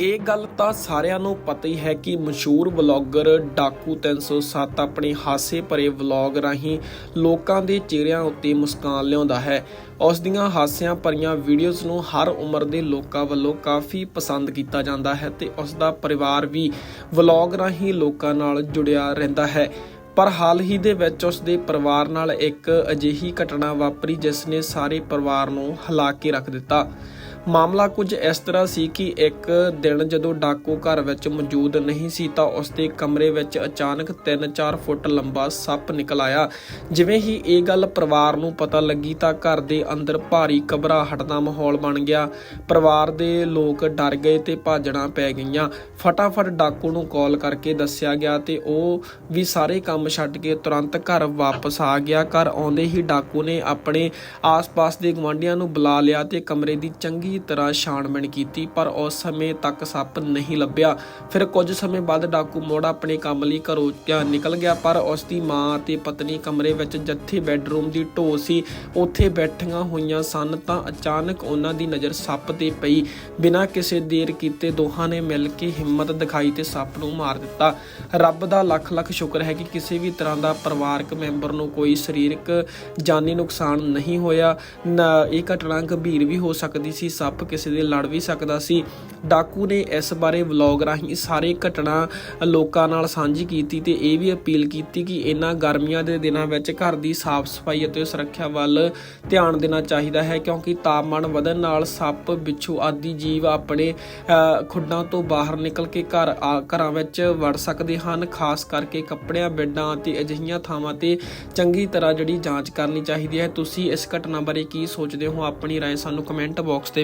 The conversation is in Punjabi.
ਇਹ ਗੱਲ ਤਾਂ ਸਾਰਿਆਂ ਨੂੰ ਪਤਾ ਹੀ ਹੈ ਕਿ ਮਸ਼ਹੂਰ ਵਲੌਗਰ ਡਾਕੂ 307 ਆਪਣੇ ਹਾਸੇ ਭਰੇ ਵਲੌਗ ਰਾਹੀਂ ਲੋਕਾਂ ਦੇ ਚਿਹਰਿਆਂ ਉੱਤੇ ਮੁਸਕਾਨ ਲਿਆਉਂਦਾ ਹੈ। ਉਸ ਦੀਆਂ ਹਾਸਿਆਂ ਭਰੀਆਂ ਵੀਡੀਓਜ਼ ਨੂੰ ਹਰ ਉਮਰ ਦੇ ਲੋਕਾਂ ਵੱਲੋਂ ਕਾਫੀ ਪਸੰਦ ਕੀਤਾ ਜਾਂਦਾ ਹੈ ਤੇ ਉਸ ਦਾ ਪਰਿਵਾਰ ਵੀ ਵਲੌਗ ਰਾਹੀਂ ਲੋਕਾਂ ਨਾਲ ਜੁੜਿਆ ਰਹਿੰਦਾ ਹੈ। ਪਰ ਹਾਲ ਹੀ ਦੇ ਵਿੱਚ ਉਸ ਦੇ ਪਰਿਵਾਰ ਨਾਲ ਇੱਕ ਅਜਿਹੀ ਘਟਨਾ ਵਾਪਰੀ ਜਿਸ ਨੇ ਸਾਰੇ ਪਰਿਵਾਰ ਨੂੰ ਹਿਲਾ ਕੇ ਰੱਖ ਦਿੱਤਾ। ਮਾਮਲਾ ਕੁਝ ਇਸ ਤਰ੍ਹਾਂ ਸੀ ਕਿ ਇੱਕ ਦਿਨ ਜਦੋਂ ਡਾਕੂ ਘਰ ਵਿੱਚ ਮੌਜੂਦ ਨਹੀਂ ਸੀ ਤਾਂ ਉਸ ਦੇ ਕਮਰੇ ਵਿੱਚ ਅਚਾਨਕ 3-4 ਫੁੱਟ ਲੰਬਾ ਸੱਪ ਨਿਕਲ ਆਇਆ। ਜਿਵੇਂ ਹੀ ਇਹ ਗੱਲ ਪਰਿਵਾਰ ਨੂੰ ਪਤਾ ਲੱਗੀ ਤਾਂ ਘਰ ਦੇ ਅੰਦਰ ਭਾਰੀ ਘਬਰਾਹਟ ਦਾ ਮਾਹੌਲ ਬਣ ਗਿਆ। ਪਰਿਵਾਰ ਦੇ ਲੋਕ ਡਰ ਗਏ ਤੇ ਭਾਜਣਾ ਪੈ ਗਈਆਂ। ਫਟਾਫਟ ਡਾਕੂ ਨੂੰ ਕਾਲ ਕਰਕੇ ਦੱਸਿਆ ਗਿਆ ਤੇ ਉਹ ਵੀ ਸਾਰੇ ਕੰਮ ਛੱਡ ਕੇ ਤੁਰੰਤ ਘਰ ਵਾਪਸ ਆ ਗਿਆ। ਘਰ ਆਉਂਦੇ ਹੀ ਡਾਕੂ ਨੇ ਆਪਣੇ ਆਸ-ਪਾਸ ਦੇ ਗਵਾਂਢੀਆਂ ਨੂੰ ਬੁਲਾ ਲਿਆ ਤੇ ਕਮਰੇ ਦੀ ਚੰਗੀ ਤਰ੍ਹਾਂ ਛਾਣਬੀਣ ਕੀਤੀ, ਪਰ ਉਸ ਸਮੇਂ ਤੱਕ ਸੱਪ ਨਹੀਂ ਲੱਭਿਆ। ਫਿਰ ਕੁਝ ਸਮੇਂ ਬਾਅਦ ਡਾਕੂ ਮੋੜ ਆਪਣੇ ਕੰਮ ਲਈ ਘਰੋਂ ਨਿਕਲ ਗਿਆ, ਪਰ ਉਸ ਦੀ ਮਾਂ ਅਤੇ ਪਤਨੀ ਕਮਰੇ ਵਿੱਚ ਜਿੱਥੇ ਬੈੱਡਰੂਮ ਦੀ ਢੋ ਸੀ। ਉੱਥੇ ਬੈਠੀਆਂ ਹੋਈਆਂ ਸਨ ਤਾਂ ਅਚਾਨਕ ਉਹਨਾਂ ਦੀ ਨਜ਼ਰ ਸੱਪ ਤੇ ਪਈ। ਬਿਨਾਂ ਕਿਸੇ ਦੇਰ ਕੀਤੇ ਦੋਹਾਂ ਨੇ ਮਿਲ ਕੇ ਹਿੰਮਤ ਦਿਖਾਈ ਤੇ ਸੱਪ ਨੂੰ ਮਾਰ ਦਿੱਤਾ। ਰੱਬ ਦਾ ਲੱਖ ਲੱਖ ਸ਼ੁਕਰ ਹੈ ਕਿ ਕਿਸੇ ਵੀ ਤਰ੍ਹਾਂ ਦਾ ਪਰਿਵਾਰਕ ਮੈਂਬਰ ਨੂੰ ਕੋਈ ਸਰੀਰਕ ਜਾਨੀ ਨੁਕਸਾਨ ਨਹੀਂ ਹੋਇਆ। ਨਾ- ਇਹ ਘਟਨਾ ਗੰਭੀਰ ਵੀ ਹੋ ਸਕਦੀ ਸੀ। ਸੱਪ ਕਿਸੇ ਦੇ ਲੜ ਵੀ ਸਕਦਾ ਸੀ ਡਾਕੂ ਨੇ ਇਸ ਬਾਰੇ ਵਲੌਗ ਰਾਹੀਂ ਸਾਰੇ ਘਟਨਾ ਲੋਕਾਂ ਨਾਲ ਸਾਂਝੀ ਕੀਤੀ ਤੇ ਇਹ ਵੀ ਅਪੀਲ ਕੀਤੀ ਕਿ ਇਹਨਾਂ ਗਰਮੀਆਂ ਦੇ ਦਿਨਾਂ ਵਿੱਚ ਘਰ ਦੀ ਸਾਫ਼ ਸਫਾਈ ਅਤੇ ਸੁਰੱਖਿਆ ਵੱਲ ਧਿਆਨ ਦੇਣਾ ਚਾਹੀਦਾ ਹੈ ਕਿਉਂਕਿ ਤਾਪਮਾਨ ਵਧਣ ਨਾਲ ਸੱਪ ਬਿੱਛੂ ਆਦਿ ਜੀਵ ਆਪਣੇ ਅ, ਖੁੱਡਾਂ ਤੋਂ ਬਾਹਰ ਨਿਕਲ ਕੇ ਘਰ ਆ- ਘਰਾਂ ਵਿੱਚ ਵੜ ਸਕਦੇ ਹਨ ਖਾਸ ਕਰਕੇ ਕੱਪੜਿਆਂ ਬੈੱਡਾਂ ਅਤੇ ਅਜਿਹੀਆਂ ਥਾਵਾਂ ਤੇ ਚੰਗੀ ਤਰ੍ਹਾਂ ਜਿਹੜੀ ਜਾਂਚ ਕਰਨੀ ਚਾਹੀਦੀ ਹੈ ਤੁਸੀਂ ਇਸ ਘਟਨਾ ਬਾਰੇ ਕੀ ਸੋਚਦੇ ਹੋ ਆਪਣੀ رائے ਸਾਨੂੰ ਕਮੈਂਟ ਬਾਕਸ ਦੇ